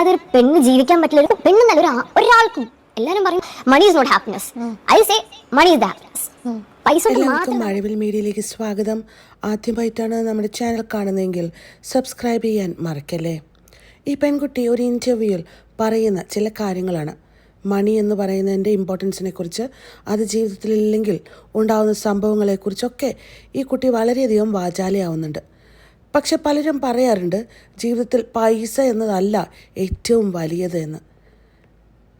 ഒരു പെണ്ണ് ജീവിക്കാൻ പറ്റില്ല ഒരു പെണ്ണെന്നല്ല ഒരു ഒരാൾക്കും എല്ലാരും പറയും money is not happiness I say money is happiness പൈസ എല്ലാവർക്കും മഴവിൽ മീഡിയയിലേക്ക് സ്വാഗതം. ആദ്യമായിട്ടാണ് നമ്മുടെ ചാനൽ കാണുന്നതെങ്കിൽ സബ്സ്ക്രൈബ് ചെയ്യാൻ മറക്കല്ലേ? ഈ പെൺകുട്ടി ഒരു ഇന്റർവ്യൂവിൽ പറയുന്ന ചില കാര്യങ്ങളാണ്. മണി എന്ന് പറയുന്നതിന്റെ ഇമ്പോർട്ടൻസിനെ കുറിച്ച് അത് ജീവിതത്തിലില്ലെങ്കിൽ ഉണ്ടാകുന്ന സംഭവങ്ങളെക്കുറിച്ചൊക്കെ ഈ കുട്ടി വളരെയധികം വാചാലയാവുന്നുണ്ട്. പക്ഷെ പലരും പറയാറുണ്ട് ജീവിതത്തിൽ പൈസ എന്നതല്ല ഏറ്റവും വലിയത് എന്ന്.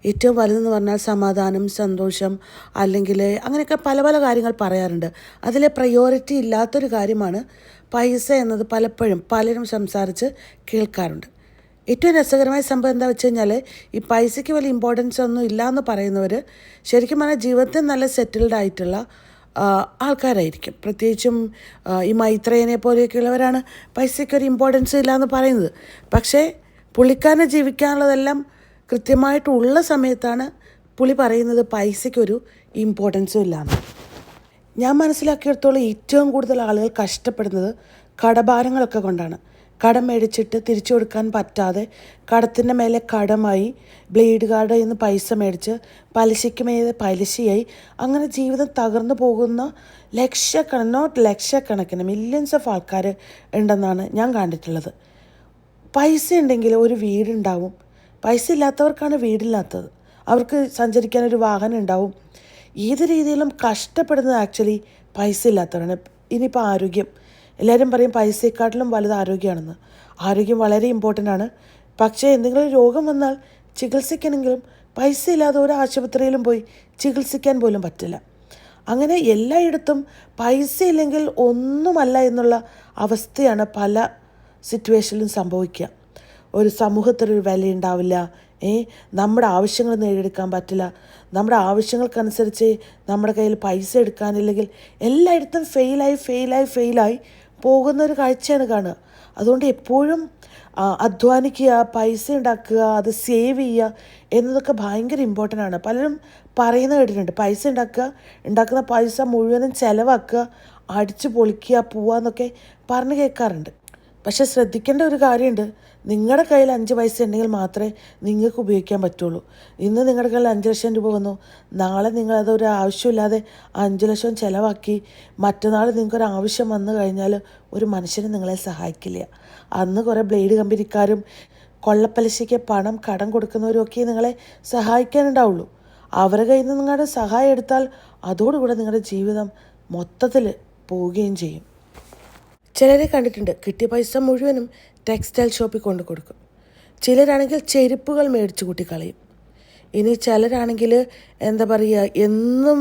ഏറ്റവും വലുതെന്ന് പറഞ്ഞാൽ സമാധാനം സന്തോഷം അല്ലെങ്കിൽ അങ്ങനെയൊക്കെ പല പല കാര്യങ്ങൾ പറയാറുണ്ട്. അതിലെ പ്രയോറിറ്റി ഇല്ലാത്തൊരു കാര്യമാണ് പൈസ എന്നത് പലപ്പോഴും പലരും സംസാരിച്ച് കേൾക്കാറുണ്ട്. ഏറ്റവും രസകരമായ സംഭവം എന്താ വെച്ച് കഴിഞ്ഞാൽ ഈ പൈസയ്ക്ക് വലിയ ഇമ്പോർട്ടൻസ് ഒന്നും ഇല്ല എന്ന് പറയുന്നവർ ശരിക്കും പറഞ്ഞാൽ ജീവിതത്തിൽ നല്ല സെറ്റിൽഡ് ആയിട്ടുള്ള ആൾക്കാരായിരിക്കും. പ്രത്യേകിച്ചും ഈ മൈത്രേനെ പോലെയൊക്കെയുള്ളവരാണ് പൈസയ്ക്ക് ഒരു ഇമ്പോർട്ടൻസ് ഇല്ല എന്ന് പറയുന്നത്. പക്ഷേ പുള്ളിക്കാരനെ ജീവിക്കാനുള്ളതെല്ലാം കൃത്യമായിട്ടുള്ള സമയത്താണ് പുള്ളി പറയുന്നത് പൈസയ്ക്കൊരു ഇമ്പോർട്ടൻസും ഇല്ലാന്ന്. ഞാൻ മനസ്സിലാക്കിയിടത്തോളം ഏറ്റവും കൂടുതൽ ആളുകൾ കഷ്ടപ്പെടുന്നത് കടഭാരങ്ങളൊക്കെ കൊണ്ടാണ്. കടം മേടിച്ചിട്ട് തിരിച്ചു കൊടുക്കാൻ പറ്റാതെ കടത്തിന്റെ മേലെ കടമായി ബ്ലേഡ് കാർഡ് നിന്ന് പൈസ മേടിച്ച് പലിശയ്ക്ക് മേലെ പലിശയായി അങ്ങനെ ജീവിതം തകർന്നു പോകുന്ന ലക്ഷക്കണക്കിന് നോട്ട് ലക്ഷക്കണക്കിന് മില്യൺസ് ഓഫ് ആൾക്കാർ ഉണ്ടെന്നാണ് ഞാൻ കണ്ടിട്ടുള്ളത്. പൈസ ഉണ്ടെങ്കിൽ ഒരു വീടുണ്ടാവും. പൈസ ഇല്ലാത്തവർക്കാണ് വീടില്ലാത്തത്. അവർക്ക് സഞ്ചരിക്കാൻ ഒരു വാഹനം ഉണ്ടാവും. ഏത് രീതിയിലും കഷ്ടപ്പെടുന്നത് ആക്ച്വലി പൈസ ഇല്ലാത്തവരാണ്. ഇനിയിപ്പോൾ ആരോഗ്യം. എല്ലാവരും പറയും പൈസയെക്കാട്ടിലും വലുത് ആരോഗ്യമാണെന്ന്. ആരോഗ്യം വളരെ ഇമ്പോർട്ടന്റ് ആണ്. പക്ഷേ എന്തെങ്കിലും രോഗം വന്നാൽ ചികിത്സിക്കണമെങ്കിലും പൈസ ഇല്ലാതെ ഒരു ആശുപത്രിയിലും പോയി ചികിത്സിക്കാൻ പോലും പറ്റില്ല. അങ്ങനെ എല്ലായിടത്തും പൈസ ഇല്ലെങ്കിൽ ഒന്നുമല്ല എന്നുള്ള അവസ്ഥയാണ് പല സിറ്റുവേഷനിലും സംഭവിക്കുക. ഒരു സമൂഹത്തിനൊരു വില ഉണ്ടാവില്ല. ഏ നമ്മുടെ ആവശ്യങ്ങൾ നേടിയെടുക്കാൻ പറ്റില്ല. നമ്മുടെ ആവശ്യങ്ങൾക്കനുസരിച്ച് നമ്മുടെ കയ്യിൽ പൈസ എടുക്കാനില്ലെങ്കിൽ എല്ലായിടത്തും ഫെയിലായി ഫെയിലായി ഫെയിലായി പോകുന്ന ഒരു കാഴ്ചയാണ് കാണുക. അതുകൊണ്ട് എപ്പോഴും അധ്വാനിക്കുക പൈസ ഉണ്ടാക്കുക അത് സേവ് ചെയ്യുക എന്നതൊക്കെ ഭയങ്കര ഇമ്പോർട്ടന്റ് ആണ്. പലരും പറയുന്ന കേട്ടിട്ടുണ്ട് പൈസ ഉണ്ടാക്കുക ഉണ്ടാക്കുന്ന പൈസ മുഴുവനും ചിലവാക്കുക അടിച്ചു പൊളിക്കുക പോവുക എന്നൊക്കെ പറഞ്ഞ് കേൾക്കാറുണ്ട്. പക്ഷെ ശ്രദ്ധിക്കേണ്ട ഒരു കാര്യമുണ്ട്. നിങ്ങളുടെ കയ്യിൽ അഞ്ച് പൈസ ഉണ്ടെങ്കിൽ മാത്രമേ നിങ്ങൾക്ക് ഉപയോഗിക്കാൻ പറ്റുള്ളൂ. ഇന്ന് നിങ്ങളുടെ കയ്യിൽ അഞ്ച് ലക്ഷം രൂപ വന്നു. നാളെ നിങ്ങളതൊരു ആവശ്യമില്ലാതെ അഞ്ച് ലക്ഷം ചിലവാക്കി മറ്റന്നാൾ നിങ്ങൾക്കൊരു ആവശ്യം വന്നു കഴിഞ്ഞാൽ ഒരു മനുഷ്യന് നിങ്ങളെ സഹായിക്കില്ല. അന്ന് കുറേ ബ്ലേഡ് കമ്പനിക്കാരും കൊള്ളപ്പലിശയ്ക്ക് പണം കടം കൊടുക്കുന്നവരും ഒക്കെ നിങ്ങളെ സഹായിക്കാനുണ്ടാവുള്ളൂ. അവരുടെ കയ്യിൽ നിന്ന് നിങ്ങളുടെ സഹായം എടുത്താൽ അതോടുകൂടെ നിങ്ങളുടെ ജീവിതം മൊത്തത്തിൽ പോവുകയും ചെയ്യും. ചിലരെ കണ്ടിട്ടുണ്ട്. കിട്ടിയ പൈസ മുഴുവനും ടെക്സ്റ്റൈൽ ഷോപ്പിൽ കൊണ്ടു കൊടുക്കും. ചിലരാണെങ്കിൽ ചെരുപ്പുകൾ മേടിച്ച് കൂട്ടി കളയും ഇനി ചിലരാണെങ്കിൽ എന്താ പറയുക എന്നും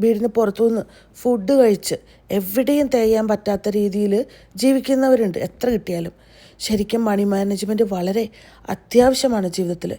വീടിന് പുറത്തുനിന്ന് ഫുഡ് കഴിച്ച് എവിടെയും തേയാൻ പറ്റാത്ത രീതിയിൽ ജീവിക്കുന്നവരുണ്ട്. എത്ര കിട്ടിയാലും. ശരിക്കും മണി മാനേജ്മെന്റ് വളരെ അത്യാവശ്യമാണ് ജീവിതത്തിൽ.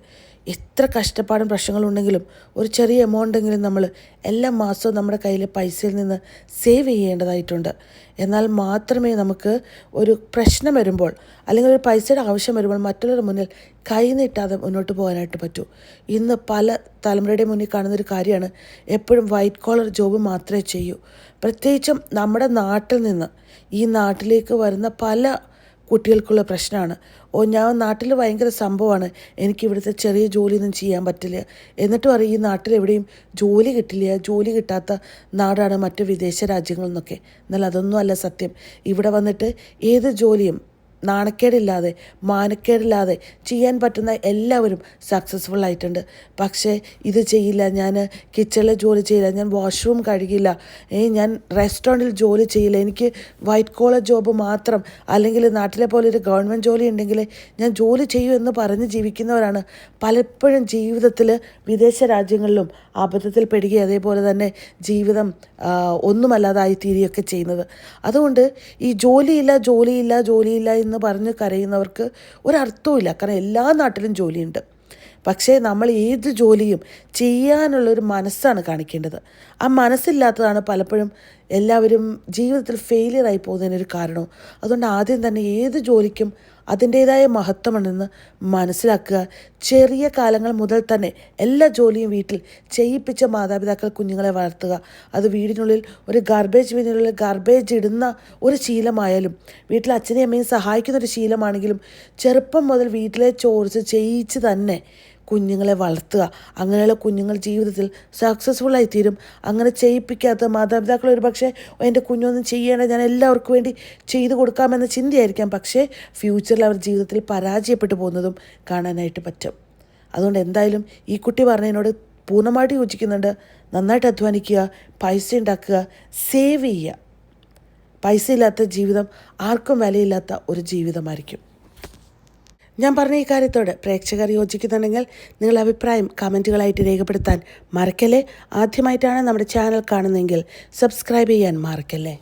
എത്ര കഷ്ടപ്പാടും പ്രശ്നങ്ങളുണ്ടെങ്കിലും ഒരു ചെറിയ എമൗണ്ടെങ്കിലും നമ്മൾ എല്ലാ മാസവും നമ്മുടെ കയ്യിൽ പൈസയിൽ നിന്ന് സേവ് ചെയ്യേണ്ടതായിട്ടുണ്ട്. എന്നാൽ മാത്രമേ നമുക്ക് ഒരു പ്രശ്നം വരുമ്പോൾ അല്ലെങ്കിൽ ഒരു പൈസയുടെ ആവശ്യം വരുമ്പോൾ മറ്റുള്ളവരുടെ മുന്നിൽ കൈ നീട്ടാതെ മുന്നോട്ട് പോകാനായിട്ട് പറ്റൂ. ഇന്ന് പല തലമുറയുടെ മുന്നിൽ കാണുന്നൊരു കാര്യമാണ് എപ്പോഴും വൈറ്റ് കോളർ ജോബ് മാത്രമേ ചെയ്യൂ. പ്രത്യേകിച്ചും നമ്മുടെ നാട്ടിൽ നിന്ന് ഈ നാട്ടിലേക്ക് വരുന്ന പല കുട്ടികൾക്കുള്ള പ്രശ്നമാണ്. ഓ ഞാൻ നാട്ടിൽ ഭയങ്കര സംഭവമാണ്. എനിക്ക് ഇവിടുത്തെ ചെറിയ ജോലിയൊന്നും ചെയ്യാൻ പറ്റില്ല. എന്നിട്ട് പറയും ഈ നാട്ടിൽ എവിടെയും ജോലി കിട്ടില്ല. ജോലി കിട്ടാത്ത നാടാണ് മറ്റ് വിദേശ രാജ്യങ്ങളിൽ നിന്നൊക്കെ എന്നാൽ അതൊന്നും അല്ല സത്യം. ഇവിടെ വന്നിട്ട് ഏത് ജോലിയും നാണക്കേടില്ലാതെ മാനക്കേടില്ലാതെ ചെയ്യാൻ പറ്റുന്ന എല്ലാവരും സക്സസ്ഫുൾ ആയിട്ടുണ്ട്. പക്ഷേ ഇത് ചെയ്യില്ല ഞാൻ കിച്ചണിൽ ജോലി ചെയ്യില്ല ഞാൻ വാഷ്റൂം കഴുകില്ല ഏ ഞാൻ റെസ്റ്റോറന്റിൽ ജോലി ചെയ്യില്ല എനിക്ക് വൈറ്റ് കോളർ ജോബ് മാത്രം അല്ലെങ്കിൽ നാട്ടിലെ പോലെ ഒരു ഗവൺമെന്റ് ജോലി ഉണ്ടെങ്കിൽ ഞാൻ ജോലി ചെയ്യൂ എന്ന് പറഞ്ഞ് ജീവിക്കുന്നവരാണ്. പലപ്പോഴും ജീവിതത്തിൽ വിദേശ രാജ്യങ്ങളിലും അബദ്ധത്തിൽ പെടുകയും അതേപോലെ തന്നെ ജീവിതം ഒന്നുമല്ലാതായി തീരുകയൊക്കെ ചെയ്യുന്നത്. അതുകൊണ്ട് ഈ ജോലിയില്ല ജോലിയില്ല ജോലിയില്ല എന്ന് പറഞ്ഞ് കരയുന്നവർക്ക് ഒരർത്ഥവുമില്ല. കാരണം എല്ലാ നാട്ടിലും ജോലിയുണ്ട്. പക്ഷേ നമ്മൾ ഏത് ജോലിയും ചെയ്യാനുള്ളൊരു മനസ്സാണ് കാണിക്കേണ്ടത്. ആ മനസ്സില്ലാത്തതാണ് പലപ്പോഴും എല്ലാവരും ജീവിതത്തിൽ ഫെയിലിയർ ആയി പോകുന്നതിനൊരു കാരണവും. അതുകൊണ്ട് ആദ്യം തന്നെ ഏത് ജോലിക്കും അതിന്റേതായ മഹത്വമുണ്ടെന്ന് മനസ്സിലാക്കുക. ചെറിയ കാലങ്ങൾ മുതൽ തന്നെ എല്ലാ ജോലിയും വീട്ടിൽ ചെയ്യിപ്പിച്ച മാതാപിതാക്കൾ കുഞ്ഞുങ്ങളെ വളർത്തുക. അത് വീടിനുള്ളിൽ ഒരു ഗാർബേജ് വീടിനുള്ളിൽ ഗാർബേജ് ഇടുന്ന ഒരു ശീലമായാലും വീട്ടിൽ അച്ഛനെയും അമ്മയും സഹായിക്കുന്ന ഒരു ശീലമാണെങ്കിലും ചെറുപ്പം മുതൽ വീട്ടിലെ ചോർച്ച് ചെയ്യിച്ച് തന്നെ കുഞ്ഞുങ്ങളെ വളർത്തുക. അങ്ങനെയുള്ള കുഞ്ഞുങ്ങൾ ജീവിതത്തിൽ സക്സസ്ഫുൾ ആയി തീരും അങ്ങനെ ചെയ്യിപ്പിക്കാത്ത മാതാപിതാക്കൾ ഒരു പക്ഷേ എന്റെ കുഞ്ഞൊന്നും ചെയ്യേണ്ട ഞാൻ എല്ലാവർക്കും വേണ്ടി ചെയ്തു കൊടുക്കാമെന്ന ചിന്തയായിരിക്കാം. പക്ഷേ ഫ്യൂച്ചറിൽ അവർ ജീവിതത്തിൽ പരാജയപ്പെട്ടു പോകുന്നതും കാണാനായിട്ട് പറ്റും. അതുകൊണ്ട് എന്തായാലും ഈ കുട്ടി പറഞ്ഞതിനോട് പൂർണമായിട്ട് യോജിക്കുന്നുണ്ട്. നന്നായിട്ട് അധ്വാനിക്കുക പൈസ ഉണ്ടാക്കുക സേവ് ചെയ്യുക. പൈസ ഇല്ലാത്ത ജീവിതം ആർക്കും വിലയില്ലാത്ത ഒരു ജീവിതമായിരിക്കും. ഞാൻ പറഞ്ഞ ഈ കാര്യത്തോട് പ്രേക്ഷകർ യോജിക്കുന്നുണ്ടെങ്കിൽ നിങ്ങളുടെ അഭിപ്രായം കമന്റുകളായിട്ട് രേഖപ്പെടുത്താൻ മറക്കല്ലേ? ആദ്യമായിട്ടാണ് നമ്മുടെ ചാനൽ കാണുന്നതെങ്കിൽ സബ്സ്ക്രൈബ് ചെയ്യാൻ മറക്കല്ലേ?